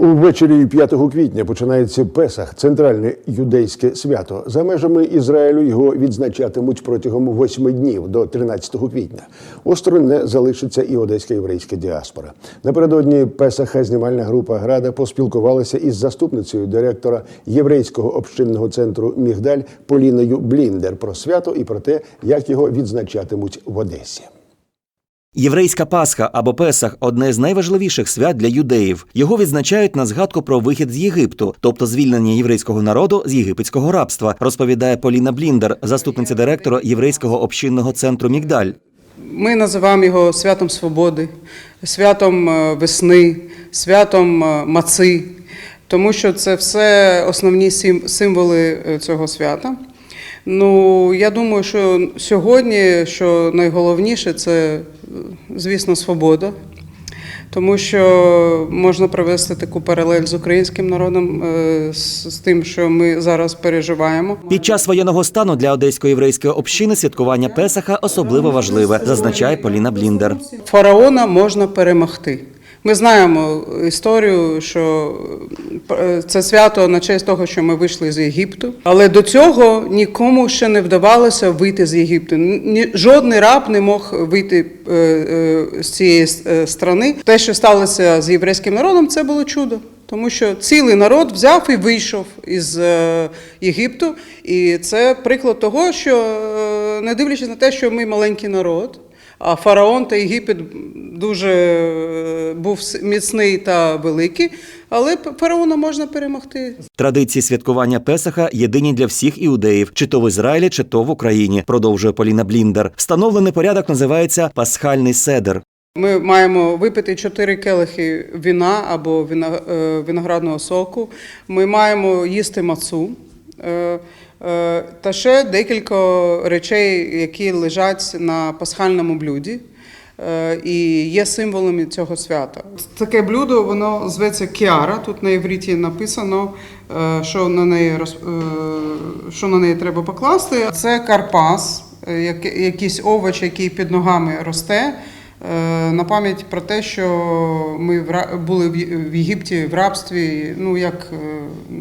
Увечері 5 квітня починається Песах, центральне юдейське свято. За межами Ізраїлю його відзначатимуть протягом восьми днів до 13 квітня. Осторонь не залишиться і одеська єврейська діаспора. Напередодні Песаха знімальна група Града поспілкувалася із заступницею директора єврейського общинного центру Мігдаль Поліною Бліндер про свято і про те, як його відзначатимуть в Одесі. Єврейська Пасха або Песах одне з найважливіших свят для юдеїв. Його відзначають на згадку про вихід з Єгипту, тобто звільнення єврейського народу з єгипетського рабства, розповідає Поліна Бліндер, заступниця директора єврейського общинного центру Мігдаль. Ми називаємо його святом свободи, святом е, весни, святом е, маци, тому що це все основні символи е, цього свята. Ну, я думаю, що сьогодні, що найголовніше, це, звісно, свобода. Тому що можна провести таку паралель з українським народом, е, з тим, що ми зараз переживаємо. Під час воєнного стану для одеської єврейської общини святкування Песаха особливо важливе, зазначає Поліна Бліндер. Фараона можна перемогти. Ми знаємо історію, що е, це свято на честь того, що ми вийшли з Єгипту. Але до цього нікому ще не вдавалося вийти з Єгипту. Ні, жодний раб не мог вийти е, е, з цієї страни. Те, що сталося з єврейським народом, це було чудо. Тому що цілий народ взяв і вийшов із Єгипту. І це приклад того, що не дивлячись на те, що ми маленький народ. А фараон та Єгипет дуже е, був міцний та великий, але фараона можна перемогти. Традиції святкування Песаха єдині для всіх іудеїв, чи то в Ізраїлі, чи то в Україні, продовжує Поліна Бліндер. Встановлений порядок називається Пасхальний седер. Ми маємо випити чотири келихи віна або е, виноградного соку. Ми маємо їсти мацу. Е, Та ще декілька речей, які лежать на пасхальному блюді е, і є символами цього свята. Таке блюдо воно зветься кіара. Тут на івриті написано, е, що на неї що на неї треба покласти. Це карпас, якийсь овоч, який під ногами росте. На пам'ять про те, що ми були в Єгипті в рабстві, ну як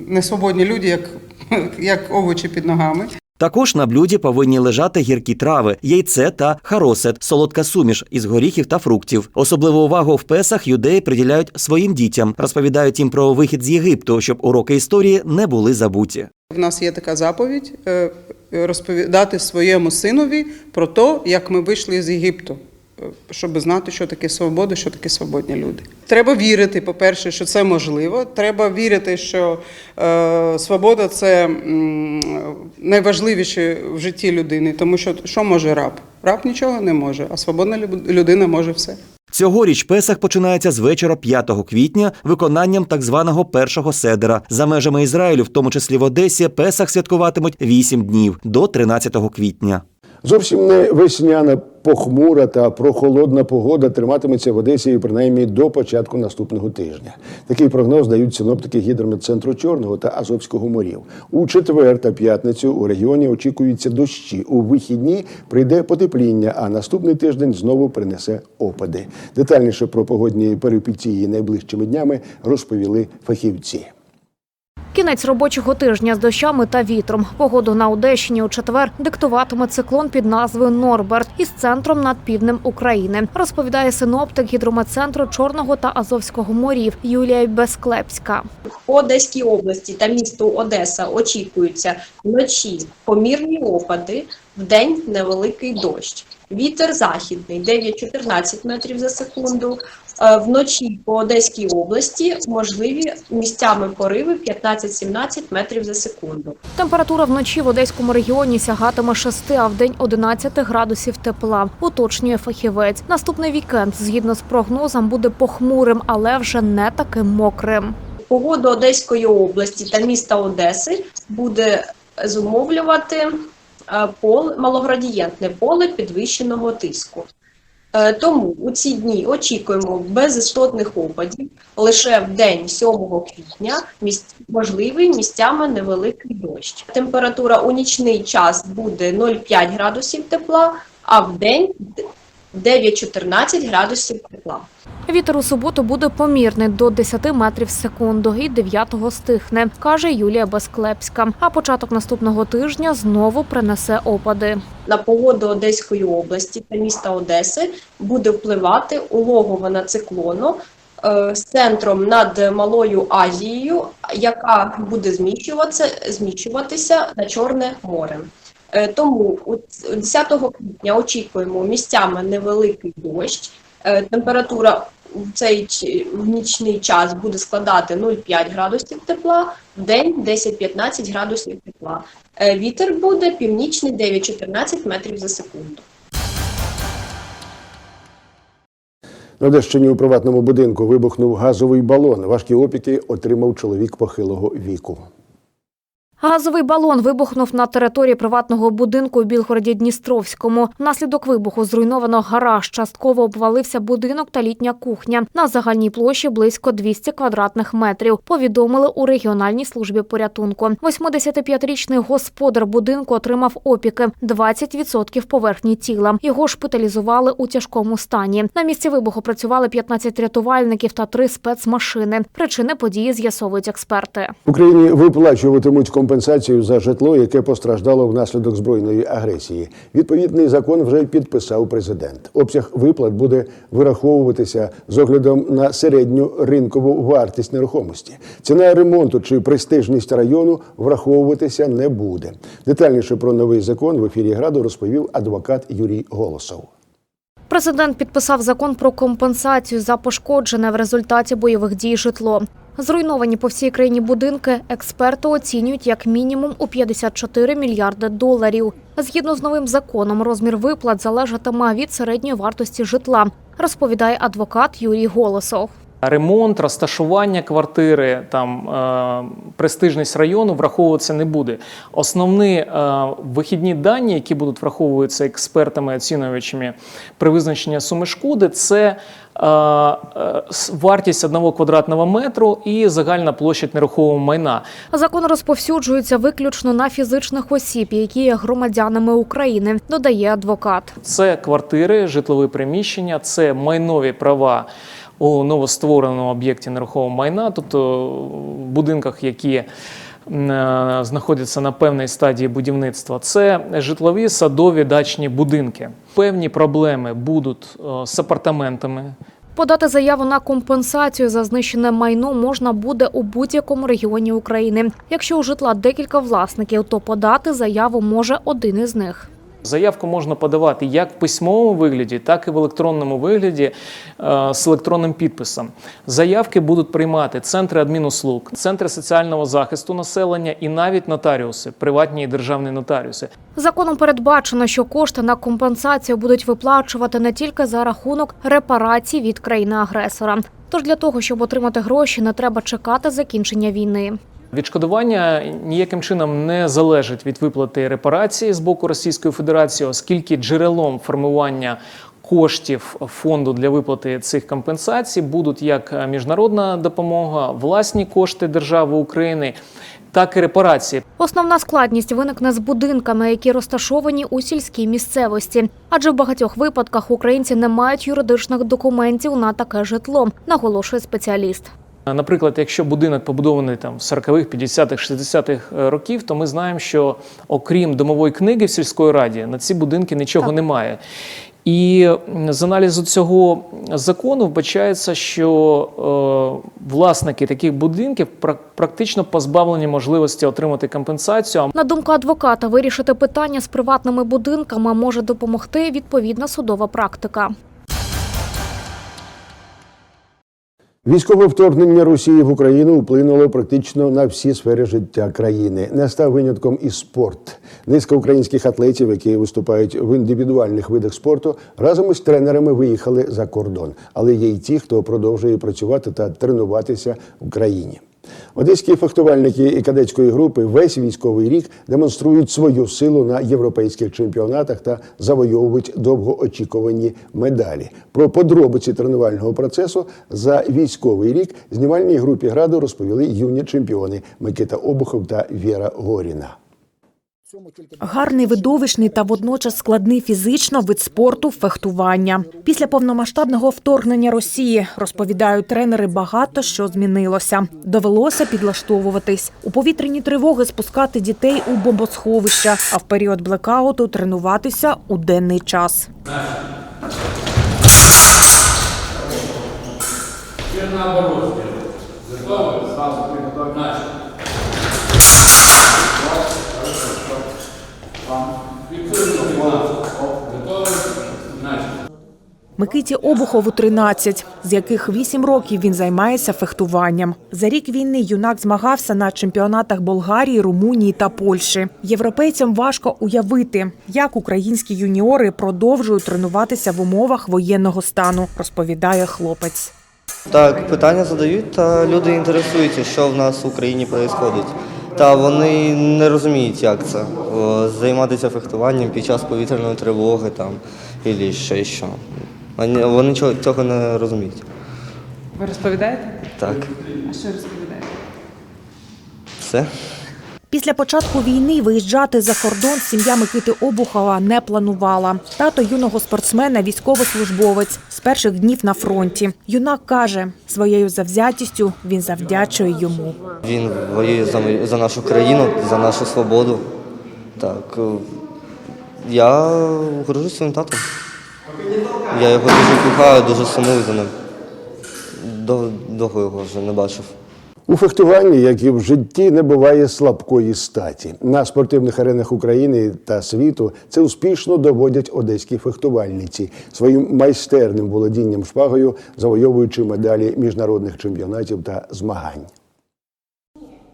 несвободні люди, як, як овочі під ногами. Також на блюді повинні лежати гіркі трави, яйце та харосет, солодка суміш із горіхів та фруктів. Особливу увагу в Песах юдеї приділяють своїм дітям, розповідають їм про вихід з Єгипту, щоб уроки історії не були забуті. В нас є така заповідь е, розповідати своєму синові про те, як ми вийшли з Єгипту, щоб знати, що таке свобода, що таке свободні люди. Треба вірити, по-перше, що це можливо. Треба вірити, що е, свобода це найважливіше в житті людини, тому що що може раб? Раб нічого не може, а свободна людина може все. Цьогоріч Песах починається з вечора 5 квітня виконанням так званого першого седера. За межами Ізраїлю, в тому числі в Одесі, Песах святкуватимуть 8 днів до 13 квітня. Зовсім не весняна, похмура та прохолодна погода триматиметься в Одесі принаймні до початку наступного тижня. Такий прогноз дають синоптики гідрометцентру Чорного та Азовського морів. У четвер та п'ятницю у регіоні очікуються дощі. У вихідні прийде потепління, а наступний тиждень знову принесе опади. Детальніше про погодні перипетії найближчими днями розповіли фахівці. Кінець робочого тижня з дощами та вітром. Погоду на Одещині у четвер диктуватиме циклон під назвою Норберт із центром над півднем України. Розповідає синоптик гідрометцентру Чорного та Азовського морів Юлія Безклепська. По Одеській області та місту Одеса очікуються вночі помірні опади, вдень невеликий дощ. Вітер західний 9-14 метрів за секунду. Е, Вночі по Одеській області можливі місцями пориви 15-17 метрів за секунду. Температура вночі в одеському регіоні сягатиме 6, а вдень 11 градусів тепла. Уточнює фахівець. Наступний вікенд, згідно з прогнозом, буде похмурим, але вже не таким мокрим. Погода Одеської області та міста Одеси буде зумовлювати поле, малоградієнтне поле підвищеного тиску. Е, Тому у ці дні очікуємо безістотних опадів. Лише в день 7 квітня місць, можливий місцями невеликий дощ. Температура у нічний час буде 0,5 градусів тепла, а в день 9-14 градусів тепла. Вітер у суботу буде помірний до 10 метрів в секунду і 9-го стихне, каже Юлія Безклепська. А початок наступного тижня знову принесе опади. на погоду Одеської області та міста Одеси буде впливати улогована циклону е, з центром над Малою Азією, яка буде зміщуватися, зміщуватися на Чорне море. Е, Тому у ц- 10 квітня очікуємо місцями невеликий дощ. Е, Температура в цей в нічний час буде складати 0,5 градусів тепла, в день 10-15 градусів тепла. Е, Вітер буде північний 9-14 метрів за секунду. На Одещині у приватному будинку вибухнув газовий балон. Важкі опіки отримав чоловік похилого віку. Газовий балон вибухнув на території приватного будинку у Білгороді Дністровському. Внаслідок вибуху зруйновано гараж. Частково обвалився будинок та літня кухня на загальній площі близько 200 квадратних метрів. Повідомили у регіональній службі порятунку. 85-річний господар будинку отримав опіки 20% поверхні тіла. Його шпиталізували у тяжкому стані. На місці вибуху працювали 15 рятувальників та три спецмашини. Причини події з'ясовують експерти. Україні виплачуватимуть компенсацію за житло, яке постраждало внаслідок збройної агресії. Відповідний закон вже підписав президент. Обсяг виплат буде вираховуватися з оглядом на середню ринкову вартість нерухомості. Ціна ремонту чи престижність району враховуватися не буде. Детальніше про новий закон в ефірі Граду розповів адвокат Юрій Голосов. Президент підписав закон про компенсацію за пошкоджене в результаті бойових дій житло. Зруйновані по всій країні будинки експерти оцінюють як мінімум у 54 мільярди доларів. Згідно з новим законом, розмір виплат залежатиме від середньої вартості житла, розповідає адвокат Юрій Голосов. Ремонт, розташування квартири, там е, престижність району враховуватися не буде. Основні е, вихідні дані, які будуть враховуватися експертами, оцінювачами при визначенні суми шкоди, це е, е, вартість одного квадратного метру і загальна площадь нерухомого майна. Закон розповсюджується виключно на фізичних осіб, які є громадянами України, додає адвокат. Це квартири, житлові приміщення, це майнові права у новоствореному об'єкті нерухомого майна, тобто в будинках, які е, знаходяться на певній стадії будівництва. Це житлові садові дачні будинки. Певні проблеми будуть е, з апартаментами, Подати заяву на компенсацію за знищене майно можна буде у будь-якому регіоні України. Якщо у житла декілька власників, то подати заяву може один із них. Заявку можна подавати як в письмовому вигляді, так і в електронному вигляді е, з електронним підписом. Заявки будуть приймати центри адмінуслуг, центри соціального захисту населення і навіть нотаріуси, приватні і державні нотаріуси. Законом передбачено, що кошти на компенсацію будуть виплачувати не тільки за рахунок репарацій від країни-агресора. Тож для того, щоб отримати гроші, не треба чекати закінчення війни. Відшкодування ніяким чином не залежить від виплати репарації з боку Російської Федерації, оскільки джерелом формування коштів фонду для виплати цих компенсацій будуть як міжнародна допомога, власні кошти держави України, так і репарації. Основна складність виникне з будинками, які розташовані у сільській місцевості, адже в багатьох випадках українці не мають юридичних документів на таке житло, наголошує спеціаліст. Наприклад, якщо будинок побудований там в 40-х, 50-х, 60-х років, то ми знаємо, що окрім домової книги в сільської раді на ці будинки нічого Так. немає. І з аналізу цього закону вбачається, що е, власники таких будинків пра- практично позбавлені можливості отримати компенсацію. На думку адвоката, вирішити питання з приватними будинками може допомогти відповідна судова практика. Військове вторгнення Росії в Україну вплинуло практично на всі сфери життя країни. Не став винятком і спорт. Низка українських атлетів, які виступають в індивідуальних видах спорту, разом із тренерами виїхали за кордон. Але є й ті, хто продовжує працювати та тренуватися в країні. Одеські фехтувальники і кадетської групи весь військовий рік демонструють свою силу на європейських чемпіонатах та завойовують довгоочікувані медалі. Про подробиці тренувального процесу за військовий рік знімальній групі граду розповіли юні чемпіони Микита Обухов та Віра Горіна. Гарний видовищний та водночас складний фізично вид спорту фехтування. Після повномасштабного вторгнення Росії розповідають тренери, багато що змінилося. Довелося підлаштовуватись у повітряні тривоги, спускати дітей у бомбосховища, а в період блекауту тренуватися у денний час. Микиті Обухову 13, з яких 8 років він займається фехтуванням. За рік війни юнак змагався на чемпіонатах Болгарії, Румунії та Польщі. Європейцям важко уявити, як українські юніори продовжують тренуватися в умовах воєнного стану, розповідає хлопець. Так, питання задають, та люди інтересуються, що в нас в Україні відбувається. Та вони не розуміють, як це займатися фехтуванням під час повітряної тривоги там або ще що. Вони, вони цього- цього не розуміють. Ви розповідаєте? Так, А що розповідаєте? все. Після початку війни виїжджати за кордон сім'я Микити Обухова не планувала. Тато юного спортсмена військовослужбовець з перших днів на фронті. Юнак каже, своєю завзятістю він завдячує йому. Він воює за, мою- за нашу країну, за нашу свободу. Так, е, я горжусь своїм татом. Я його дуже кохаю, дуже сумую за ним. Дов- Довго його вже не бачив. У фехтуванні, як і в житті, не буває слабкої статі. На спортивних аренах України та світу це успішно доводять одеські фехтувальниці своїм майстерним володінням шпагою, завойовуючи медалі міжнародних чемпіонатів та змагань.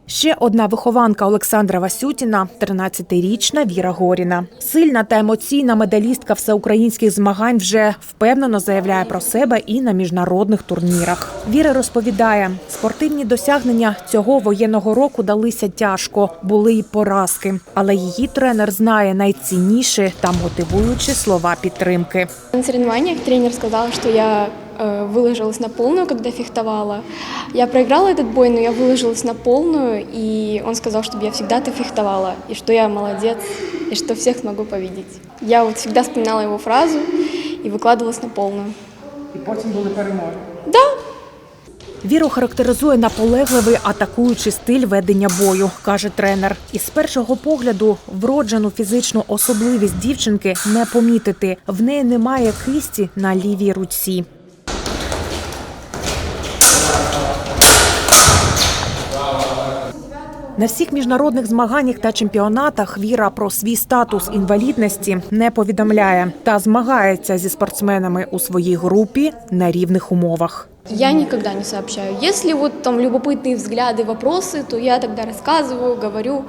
Ще одна вихованка Олександра Васютіна – 13-річна Віра Горіна. Сильна та емоційна медалістка всеукраїнських змагань вже впевнено заявляє про себе і на міжнародних турнірах. Віра розповідає, спортивні досягнення цього воєнного року далися тяжко, були й поразки. Але її тренер знає найцінніші та мотивуючі слова підтримки. На соревнованиях тренер сказал, что я выложилась на полную, когда фехтовала. Я проиграла этот бой, но я выложилась на полную, и он сказал, чтобы я всегда ты фехтовала, и что я молодец, и что всех смогу победить. Я вот всегда вспоминала его фразу и выкладывалась на полную. І потім були перемоги. Віру характеризує наполегливий атакуючий стиль ведення бою, каже тренер. І з першого погляду вроджену фізичну особливість дівчинки не помітити. В неї немає кисті на лівій руці. На всіх міжнародних змаганнях та чемпіонатах Віра про свій статус інвалідності не повідомляє та змагається зі спортсменами у своїй групі на рівних умовах. Я никогда не сообщаю. Если вот там любопытные взгляды, вопросы, то я тогда рассказываю, говорю.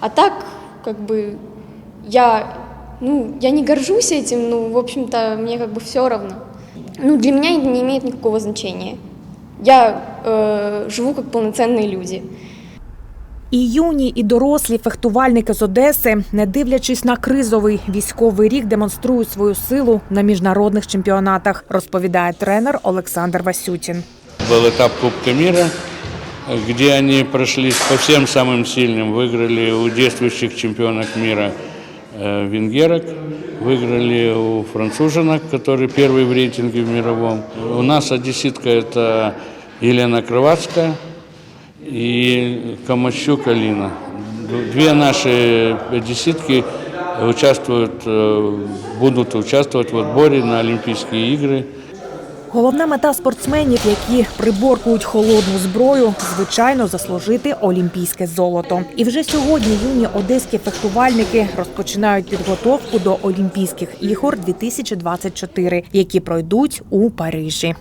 А так, как бы, я, ну, я не горжусь этим, ну, в общем-то, мне как бы все равно. Ну, для меня это не имеет никакого значения. Я э, живу как полноценные люди. І юні, і дорослі фехтувальники з Одеси, не дивлячись на кризовий військовий рік, демонструють свою силу на міжнародних чемпіонатах, розповідає тренер Олександр Васютін. Был этап Кубка мира, где они прошлись по всем самым сильным. Выиграли у действующих чемпионок мира э, венгерок, выиграли у француженок, который первый в рейтинге в мировом. У нас одесситка это Елена Крывацкая и Камащук Алина. Две наши одесситки участвуют, э, будут участвовать в отборе на Олимпийские игры. Головна мета спортсменів, які приборкують холодну зброю, звичайно, заслужити олімпійське золото. І вже сьогодні юні одеські фехтувальники розпочинають підготовку до Олімпійських ігор 2024, які пройдуть у Парижі.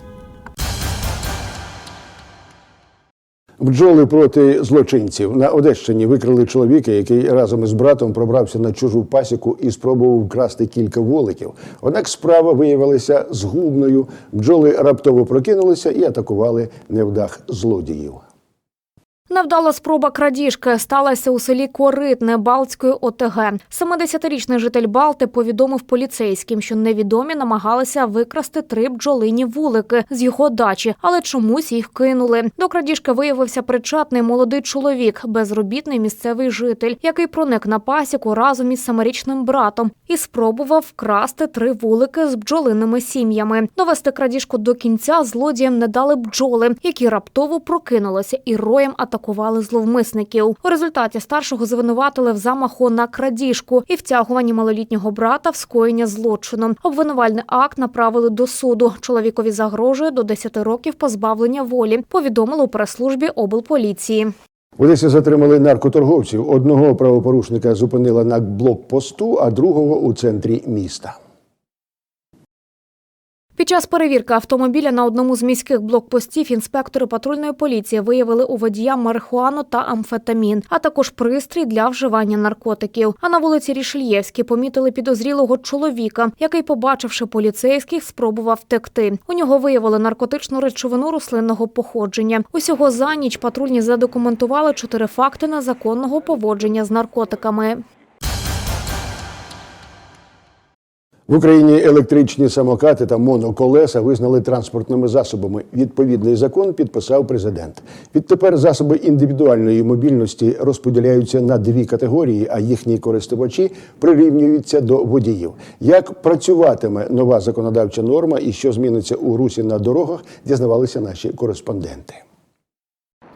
Бджоли проти злочинців на Одещині викрили чоловіка, який разом із братом пробрався на чужу пасіку і спробував вкрасти кілька воликів. Однак справа виявилася згубною. Бджоли раптово прокинулися і атакували невдах злодіїв. Невдала спроба крадіжки сталася у селі Коритне Балтської ОТГ. 70-річний житель Балти повідомив поліцейським, що невідомі намагалися викрасти три бджолині вулики з його дачі, але чомусь їх кинули. До крадіжки виявився причетний молодий чоловік, безробітний місцевий житель, який проник на пасіку разом із самирічним братом і спробував вкрасти три вулики з бджолиними сім'ями. Довести крадіжку до кінця злодіям не дали бджоли, які раптово прокинулися і роєм атакували зловмисників. У результаті старшого звинуватили в замаху на крадіжку і втягуванні малолітнього брата в скоєння злочину. Обвинувальний акт направили до суду. Чоловікові загрожує до 10 років позбавлення волі. Повідомили у прес-службі облполіції. В Одесі затримали наркоторговців. Одного правопорушника зупинила на блокпосту, а другого у центрі міста. Під час перевірки автомобіля на одному з міських блокпостів інспектори патрульної поліції виявили у водія марихуану та амфетамін, а також пристрій для вживання наркотиків. А на вулиці Рішельєвській помітили підозрілого чоловіка, який, побачивши поліцейських, спробував втекти. У нього виявили наркотичну речовину рослинного походження. Усього за ніч патрульні задокументували чотири факти незаконного поводження з наркотиками. В Україні електричні самокати та моноколеса визнали транспортними засобами. Відповідний закон підписав президент. Відтепер засоби індивідуальної мобільності розподіляються на дві категорії, а їхні користувачі прирівнюються до водіїв. Як працюватиме нова законодавча норма і що зміниться у русі на дорогах, дізнавалися наші кореспонденти.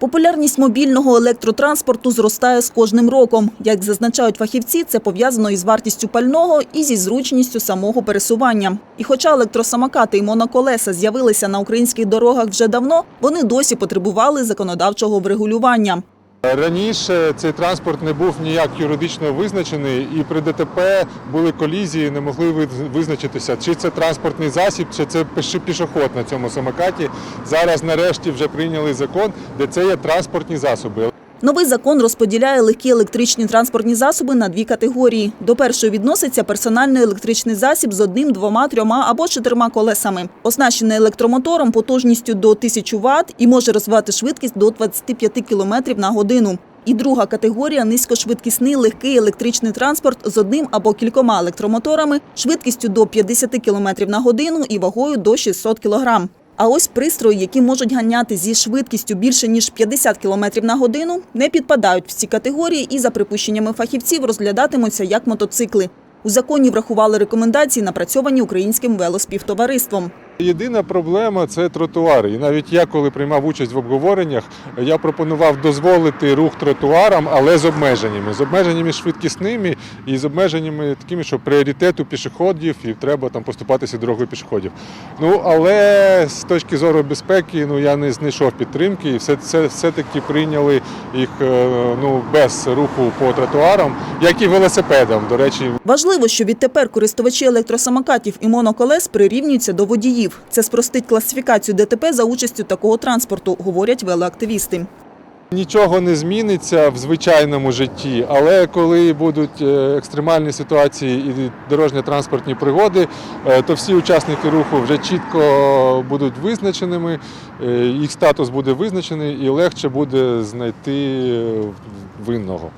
Популярність мобільного електротранспорту зростає з кожним роком. Як зазначають фахівці, це пов'язано із вартістю пального і зі зручністю самого пересування. І хоча електросамокати і моноколеса з'явилися на українських дорогах вже давно, вони досі потребували законодавчого врегулювання. Раніше цей транспорт не був ніяк юридично визначений, і при ДТП були колізії, не могли визначитися, чи це транспортний засіб, чи це пішоход на цьому самокаті. Зараз нарешті вже прийняли закон, де це є транспортні засоби. Новий закон розподіляє легкі електричні транспортні засоби на дві категорії. До першої відноситься персональний електричний засіб з одним, двома, трьома або чотирма колесами, оснащений електромотором потужністю до 1000 Вт і може розвивати швидкість до 25 км на годину. І друга категорія низькошвидкісний легкий електричний транспорт з одним або кількома електромоторами, швидкістю до 50 км на годину і вагою до 600 кг. А ось пристрої, які можуть ганяти зі швидкістю більше ніж 50 км на годину, не підпадають в ці категорії і, за припущеннями фахівців, розглядатимуться як мотоцикли. У законі врахували рекомендації, напрацьовані українським велоспівтовариством. Єдина проблема це тротуари. І навіть я, коли приймав участь в обговореннях, я пропонував дозволити рух тротуарам, але з обмеженнями. З обмеженнями швидкісними і з обмеженнями такими, що пріоритету пішоходів і треба там поступатися дорогою пішоходів. Ну але з точки зору безпеки, ну я не знайшов підтримки, і все це все-таки прийняли їх е, ну без руху по тротуарам, як і велосипедам. До речі, Важливо, що відтепер користувачі електросамокатів і моноколес прирівнюються до водіїв. Це спростить класифікацію ДТП за участю такого транспорту, говорять велоактивісти. Нічого не зміниться в звичайному житті, але коли будуть е, екстремальні ситуації і дорожньо-транспортні пригоди, е, то всі учасники руху вже чітко будуть визначеними, е, їх статус буде визначений і легше буде знайти винного.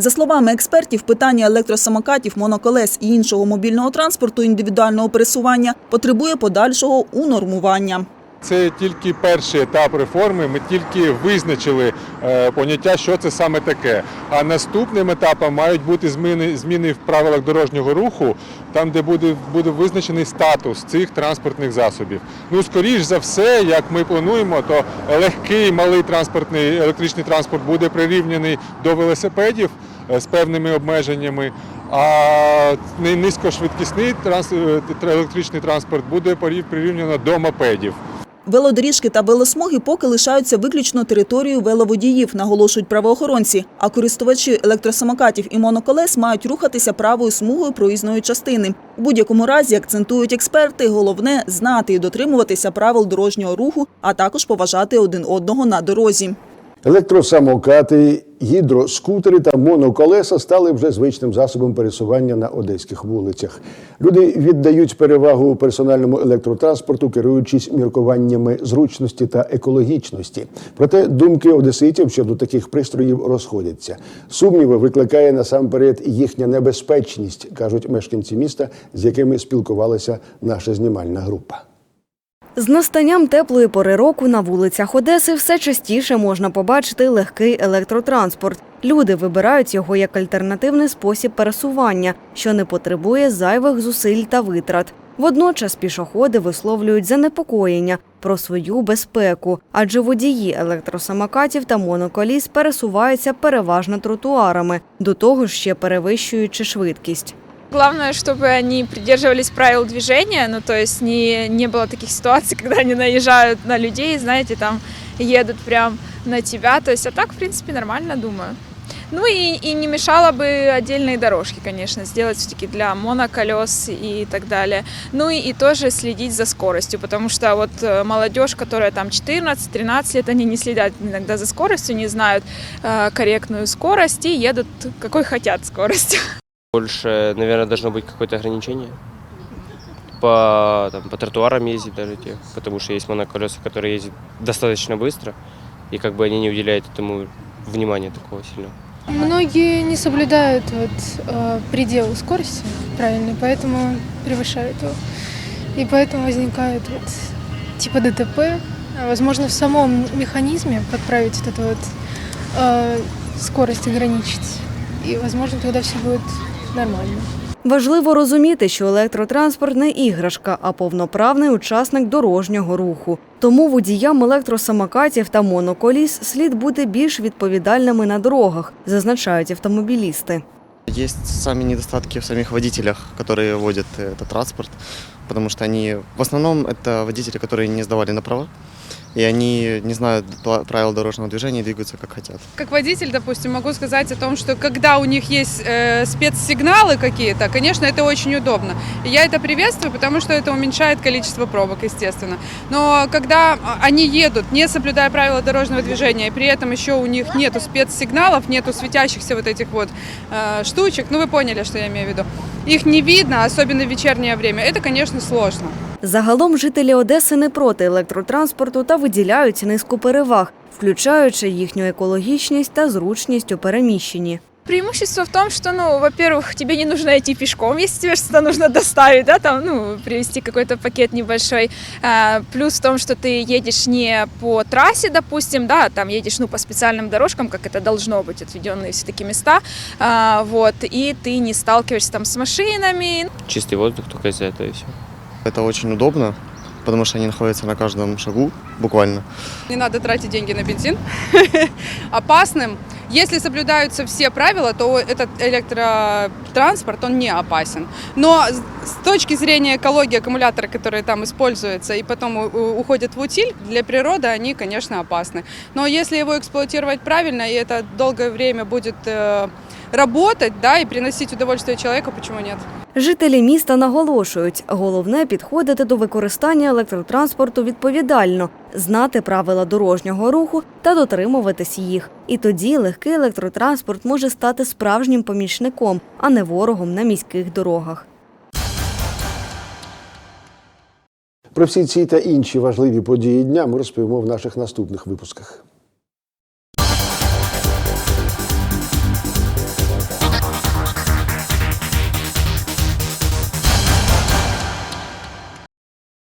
За словами експертів, питання електросамокатів, моноколес і іншого мобільного транспорту індивідуального пересування потребує подальшого унормування. Це тільки перший етап реформи. Ми тільки визначили е, поняття, що це саме таке. А наступним етапом мають бути зміни, зміни в правилах дорожнього руху, там, де буде, буде визначений статус цих транспортних засобів. Ну, скоріш за все, як ми плануємо, то легкий малий транспортний електричний транспорт буде прирівняний до велосипедів е, з певними обмеженнями. А низькошвидкісний е, електричний транспорт буде прирівняно до мопедів. Велодоріжки та велосмуги поки лишаються виключно територією веловодіїв, наголошують правоохоронці. А користувачі електросамокатів і моноколес мають рухатися правою смугою проїзної частини. У будь-якому разі акцентують експерти. Головне знати і дотримуватися правил дорожнього руху, а також поважати один одного на дорозі. Електросамокати, гідроскутери та моноколеса стали вже звичним засобом пересування на одеських вулицях. Люди віддають перевагу персональному електротранспорту, керуючись міркуваннями зручності та екологічності. Проте думки одеситів щодо таких пристроїв розходяться. Сумніви викликає насамперед їхня небезпечність, кажуть мешканці міста, з якими спілкувалася наша знімальна група. З настанням теплої пори року на вулицях Одеси все частіше можна побачити легкий електротранспорт. Люди вибирають його як альтернативний спосіб пересування, що не потребує зайвих зусиль та витрат. Водночас пішоходи висловлюють занепокоєння про свою безпеку, адже водії електросамокатів та моноколіс пересуваються переважно тротуарами, до того ж ще перевищуючи швидкість. Главное, чтобы они придерживались правил движения, ну то есть не, не было таких ситуаций, когда они наезжают на людей, знаете, там едут прям на тебя. То есть, а так, в принципе, нормально, думаю. Ну и, и не мешало бы отдельные дорожки, конечно, сделать все-таки для моноколес и так далее. Ну и, и тоже следить за скоростью, потому что вот э, молодежь, которая там 14-13 лет, они не следят иногда за скоростью, не знают э, корректную скорость и едут какой хотят скорость. Больше, наверное, должно быть какое-то ограничение. По, там, по тротуарам ездить даже те, потому что есть моноколеса, которые ездят достаточно быстро, и как бы они не уделяют этому внимания такого сильного. Многие не соблюдают вот, э, предел скорости правильный, поэтому превышают его. И поэтому возникает вот, типа ДТП. А, Возможно, в самом механизме подправить вот эту вот э, скорость ограничить. И, возможно, тогда все будет нормально. Важливо розуміти, що електротранспорт не іграшка, а повноправний учасник дорожнього руху. Тому водіям електросамокатів та моноколіс слід бути більш відповідальними на дорогах, зазначають автомобілісти. Есть сами недостатки в самих водителях, которые водят этот транспорт, потому что они, в основном, это водители, которые не сдавали на права, и они не знают пла- правил дорожного движения и двигаются как хотят. Как водитель, допустим, могу сказать о том, что когда у них есть э, спецсигналы какие-то, конечно, это очень удобно. И я это приветствую, потому что это уменьшает количество пробок, естественно. Но когда а, они едут, не соблюдая правила дорожного движения, и при этом еще у них нету спецсигналов, нету светящихся вот этих вот э, штучек, ну вы поняли, что я имею в виду, их не видно, особенно в вечернее время, это, конечно, сложно. Загалом жителі Одеси не проти електротранспорту та виділяють низку переваг, включаючи їхню екологічність та зручність у переміщенні. Преимущество в том, что, ну, во-первых, тебе не нужно идти пешком, если тебе что-то нужно доставить, да, там, ну, привезти какой-то пакет небольшой. А, плюс в том, что ты едешь не по трассе, допустим, да, а там едешь, ну, по специальным дорожкам, как это должно быть, отведенные все такие места, а, вот, и ты не сталкиваешься там с машинами, Чистый воздух только из-за этого и все. Это очень удобно, потому что они находятся на каждом шагу, буквально. Не надо тратить деньги на бензин. Опасным. Если соблюдаются все правила, то этот электротранспорт, он не опасен. Но с с точки зрения экологии аккумулятора, которые там используются и потом у- у- уходят в утиль, для природы они, конечно, опасны. Но если его эксплуатировать правильно, и это долгое время будет э, работать, да, и приносить удовольствие человеку, почему нет? Жителі міста наголошують, головне підходити до використання електротранспорту відповідально, знати правила дорожнього руху та дотримуватись їх. І тоді легкий електротранспорт може стати справжнім помічником, а не ворогом на міських дорогах. Про всі ці та інші важливі події дня ми розповімо в наших наступних випусках.